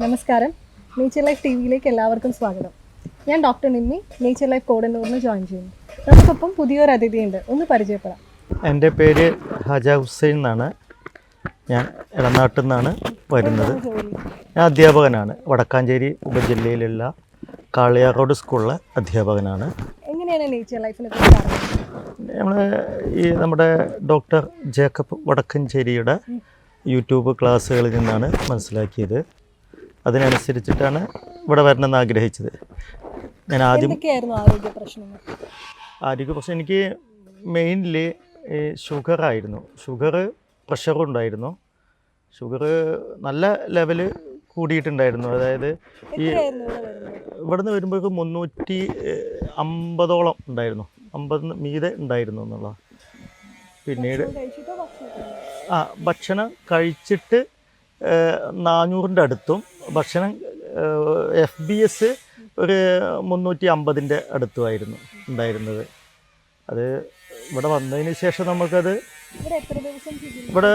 നമസ്കാരം. Nature life T വിയിലേക്ക് എല്ലാവർക്കും സ്വാഗതം. ഞാൻ ഡോക്ടർ നിമ്മി നേച്ചർ ലൈഫ് കോഡന്നൂറിന് ജോയിൻ ചെയ്യുന്നു. നമുക്കൊപ്പം പുതിയൊരു അതിഥിയുണ്ട്. ഒന്ന് പരിചയപ്പെടാം. എന്റെ പേര് ഹജ ഹുസൈൻ എന്നാണ്. ഞാൻ ഇടനാട്ടിൽ നിന്നാണ് വരുന്നത്. ഞാൻ അധ്യാപകനാണ്. വടക്കാഞ്ചേരി ഉപജില്ലയിലുള്ള കാളിയാറോഡ് സ്കൂളിലെ അധ്യാപകനാണ്. എങ്ങനെയാണ് നേച്ചർ ലൈഫിനെ കുറിച്ച് നമ്മൾ ഈ നമ്മുടെ ഡോക്ടർ ജേക്കബ് വടക്കഞ്ചേരിയുടെ യൂട്യൂബ് ക്ലാസ്സുകളിൽ നിന്നാണ് മനസ്സിലാക്കിയത്. അതിനനുസരിച്ചിട്ടാണ് ഇവിടെ വരണമെന്ന് ആഗ്രഹിച്ചത്. ഞാൻ ആദ്യം ആരോഗ്യ പ്രശ്നങ്ങൾ? ആരോഗ്യ പ്രശ്നം എനിക്ക് മെയിൻലി ഷുഗർ ആയിരുന്നു. ഷുഗർ പ്രഷറും ഉണ്ടായിരുന്നു. ഷുഗർ നല്ല ലെവൽ കൂടിയിട്ടുണ്ടായിരുന്നു. അതായത് ഈ ഇവിടെ നിന്ന് ഇവിടുന്ന് വരുമ്പോഴേക്കും മുന്നൂറ്റി അമ്പതോളം ഉണ്ടായിരുന്നു. അമ്പത് മീതെ ഉണ്ടായിരുന്നു എന്നുള്ള. പിന്നീട് ആ ഭക്ഷണം കഴിച്ചിട്ട് നാനൂറിന്റെ അടുത്തും ഭക്ഷണം എഫ് ബി എസ് ഒരു മുന്നൂറ്റി അമ്പതിന്റെ അടുത്തുമായിരുന്നു ഉണ്ടായിരുന്നത്. അത് ഇവിടെ വന്നതിന് ശേഷം നമുക്കത് ഇവിടെ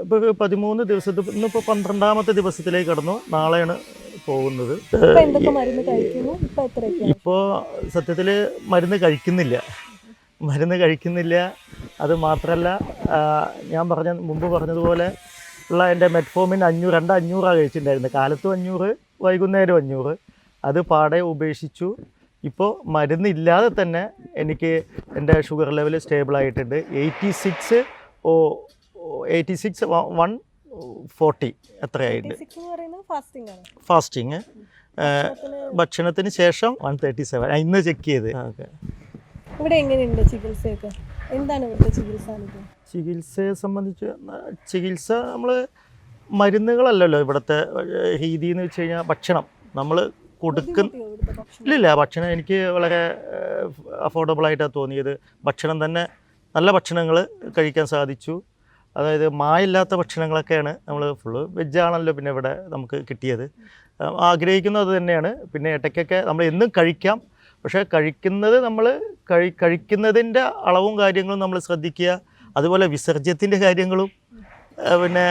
ഇപ്പോൾ പതിമൂന്ന് ദിവസത്തിൽ ഇന്നിപ്പോൾ പന്ത്രണ്ടാമത്തെ ദിവസത്തിലേക്ക് കടന്നു. നാളെയാണ് പോകുന്നത്. ഇപ്പോൾ സത്യത്തിൽ മരുന്ന് കഴിക്കുന്നില്ല. മരുന്ന് കഴിക്കുന്നില്ല. അത് മാത്രമല്ല ഞാൻ പറഞ്ഞ മുമ്പ് പറഞ്ഞതുപോലെ ഉള്ള എന്റെ മെറ്റ്ഫോമിൻ അഞ്ഞൂറ് രണ്ട് അഞ്ഞൂറാണ് കഴിച്ചിട്ടുണ്ടായിരുന്നത് കാലത്തും അഞ്ഞൂറ് വൈകുന്നേരം അഞ്ഞൂറ്. അത് പാടെ ഉപേക്ഷിച്ചു. ഇപ്പോൾ മരുന്നില്ലാതെ തന്നെ എനിക്ക് എന്റെ ഷുഗർ ലെവൽ സ്റ്റേബിൾ ആയിട്ടുണ്ട്. Eighty six oh eighty six one forty എത്രയായിട്ട് six എന്ന് പറയുന്നത് ഫാസ്റ്റിംഗ് ആണ്. ഫാസ്റ്റിങ് ഭക്ഷണത്തിന് ഭക്ഷണത്തിന് ശേഷം വൺ തേർട്ടി സെവൻ ഇന്ന് ചെക്ക് ചെയ്ത്. ഓക്കെ. ഇവിടെ എങ്ങനെയുണ്ട് ചികിത്സയൊക്കെ? എന്താണ് ഇവിടുത്തെ ചികിത്സ ചികിത്സയെ സംബന്ധിച്ച് ചികിത്സ നമ്മൾ മരുന്നുകളല്ലല്ലോ ഇവിടുത്തെ ഹീതി രീതി എന്ന് വെച്ച് കഴിഞ്ഞാൽ ഭക്ഷണം. നമ്മൾ കൊടുക്കുന്ന ഇല്ലില്ല ഭക്ഷണം എനിക്ക് വളരെ അഫോർഡബിൾ ആയിട്ടാണ് തോന്നിയത്. ഭക്ഷണം തന്നെ നല്ല ഭക്ഷണങ്ങൾ കഴിക്കാൻ സാധിച്ചു. അതായത് മായില്ലാത്ത ഭക്ഷണങ്ങളൊക്കെയാണ് നമ്മൾ ഫുള്ള് വെജാണല്ലോ പിന്നെ ഇവിടെ നമുക്ക് കിട്ടിയത്. ആഗ്രഹിക്കുന്നത് തന്നെയാണ്. പിന്നെ ഇടയ്ക്കൊക്കെ നമ്മൾ എന്നും കഴിക്കാം. പക്ഷേ കഴിക്കുന്നത് നമ്മൾ കഴി കഴിക്കുന്നതിന്റെ അളവും കാര്യങ്ങളും നമ്മൾ ശ്രദ്ധിക്കുക അതുപോലെ വിസർജ്യത്തിന്റെ കാര്യങ്ങളും പിന്നെ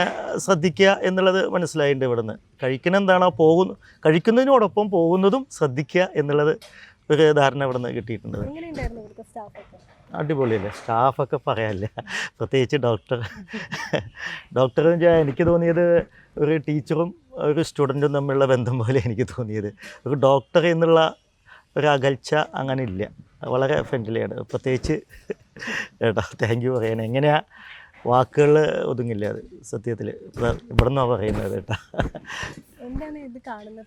ശ്രദ്ധിക്കുക എന്നുള്ളത് മനസ്സിലായിട്ടുണ്ട് ഇവിടുന്ന്. കഴിക്കുന്ന എന്താണോ പോകുന്നു കഴിക്കുന്നതിനോടൊപ്പം പോകുന്നതും ശ്രദ്ധിക്കുക എന്നുള്ളത് ഒരു ധാരണ ഇവിടുന്ന് കിട്ടിയിട്ടുണ്ട്. അടിപൊളിയല്ലേ? സ്റ്റാഫൊക്കെ പറയാനില്ല പ്രത്യേകിച്ച് ഡോക്ടർ. ഡോക്ടർ എന്ന് വെച്ചാൽ എനിക്ക് തോന്നിയത് ഒരു ടീച്ചറും ഒരു സ്റ്റുഡന്റും തമ്മിലുള്ള ബന്ധം പോലെ എനിക്ക് തോന്നിയത്. ഒരു ഡോക്ടർ എന്നുള്ള ഒരു അകൽച്ച അങ്ങനെ ഇല്ല വളരെ ഫ്രണ്ട്ലിയാണ് പ്രത്യേകിച്ച് ഏട്ടാ താങ്ക് യു പറയാൻ. എങ്ങനെയാ വാക്കുകൾ ഒതുങ്ങില്ല അത്? സത്യത്തിൽ ഇവിടെ നിന്നാണ് പറയുന്നത് കേട്ടോ. എന്താണ് ഇത് കാണുന്ന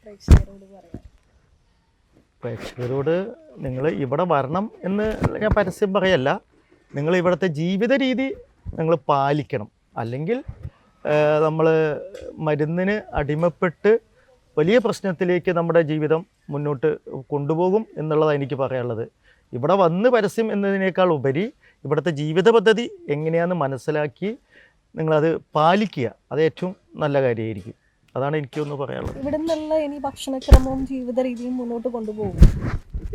പ്രേക്ഷകരോട് നിങ്ങൾ ഇവിടെ വരണം എന്ന് ഞാൻ പരസ്യം പറയല്ല. നിങ്ങൾ ഇവിടുത്തെ ജീവിത രീതി നിങ്ങൾ പാലിക്കണം. അല്ലെങ്കിൽ നമ്മൾ മരുന്നിന് അടിമപ്പെട്ട് വലിയ പ്രശ്നത്തിലേക്ക് നമ്മുടെ ജീവിതം മുന്നോട്ട് കൊണ്ടുപോകും എന്നുള്ളതാണ് എനിക്ക് പറയാനുള്ളത്. ഇവിടെ വന്ന് പരസ്യം എന്നതിനേക്കാൾ ഉപരി ഇവിടുത്തെ ജീവിത പദ്ധതി എങ്ങനെയാണെന്ന് മനസ്സിലാക്കി നിങ്ങളത് പാലിക്കുക. അത് ഏറ്റവും നല്ല കാര്യമായിരിക്കും. അതാണ് എനിക്കൊന്ന് പറയാനുള്ളത്. ഇവിടെ നിന്നുള്ള ഇനി ഭക്ഷണക്രമവും ജീവിത രീതിയും മുന്നോട്ട് കൊണ്ടുപോകും.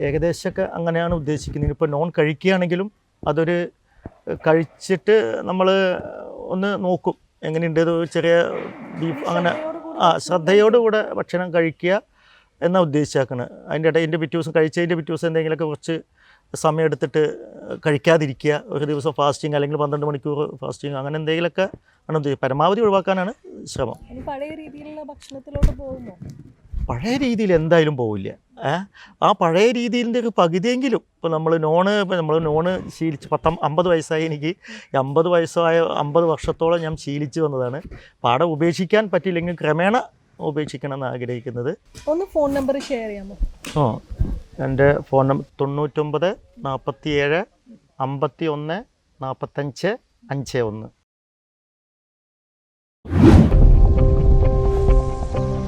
ഏകദേശമൊക്കെ അങ്ങനെയാണ് ഉദ്ദേശിക്കുന്നത്. ഇപ്പോൾ നോൺ കഴിക്കുകയാണെങ്കിലും അതൊരു കഴിച്ചിട്ട് നമ്മൾ ഒന്ന് നോക്കും. എങ്ങനെയുണ്ട്? ചെറിയ ബീഫ് അങ്ങനെ ആ ശ്രദ്ധയോടുകൂടെ ഭക്ഷണം കഴിക്കുക. എന്നാ ഉദ്ദേശിച്ചാക്കണത് അതിന്റെ ഇടയിൽ എന്റെ പിറ്റേ ദിവസം കഴിച്ചതിന്റെ പിറ്റേ ദിവസം എന്തെങ്കിലുമൊക്കെ കുറച്ച് സമയം എടുത്തിട്ട് കഴിക്കാതിരിക്കുക. ഒരു ദിവസം ഫാസ്റ്റിംഗ് അല്ലെങ്കിൽ പന്ത്രണ്ട് മണിക്കൂർ ഫാസ്റ്റിംഗ് അങ്ങനെ എന്തെങ്കിലുമൊക്കെ ആണ് ഉദ്ദേശിച്ചത് പരമാവധി ഒഴിവാക്കാനാണ് ശ്രമം. പഴയ രീതിയിലുള്ള ഭക്ഷണത്തിലോട്ട് പോകുമോ? പഴയ രീതിയിൽ എന്തായാലും പോവില്ല. ആ പഴയ രീതിയിന്റെ ഒരു പകുതിയെങ്കിലും ഇപ്പോൾ നമ്മൾ നോണ് ഇപ്പോൾ നമ്മൾ നോണ് ശീലിച്ച് പത്തം അമ്പത് വയസ്സായി എനിക്ക്. അമ്പത് വയസ്സായ അമ്പത് വർഷത്തോളം ഞാൻ ശീലിച്ച് വന്നതാണ്. പാടെ ഉപേക്ഷിക്കാൻ പറ്റിയില്ലെങ്കിൽ ക്രമേണ ഉപേക്ഷിക്കണം എന്ന് ആഗ്രഹിക്കുന്നത് ഒന്ന് ഫോൺ നമ്പർ ഷെയർ ചെയ്യാമോ ഓ എന്റെ ഫോൺ നമ്പർ തൊണ്ണൂറ്റൊമ്പത് നാൽപ്പത്തി ഏഴ് അമ്പത്തി ഒന്ന് നാൽപ്പത്തഞ്ച് അഞ്ച് ഒന്ന്.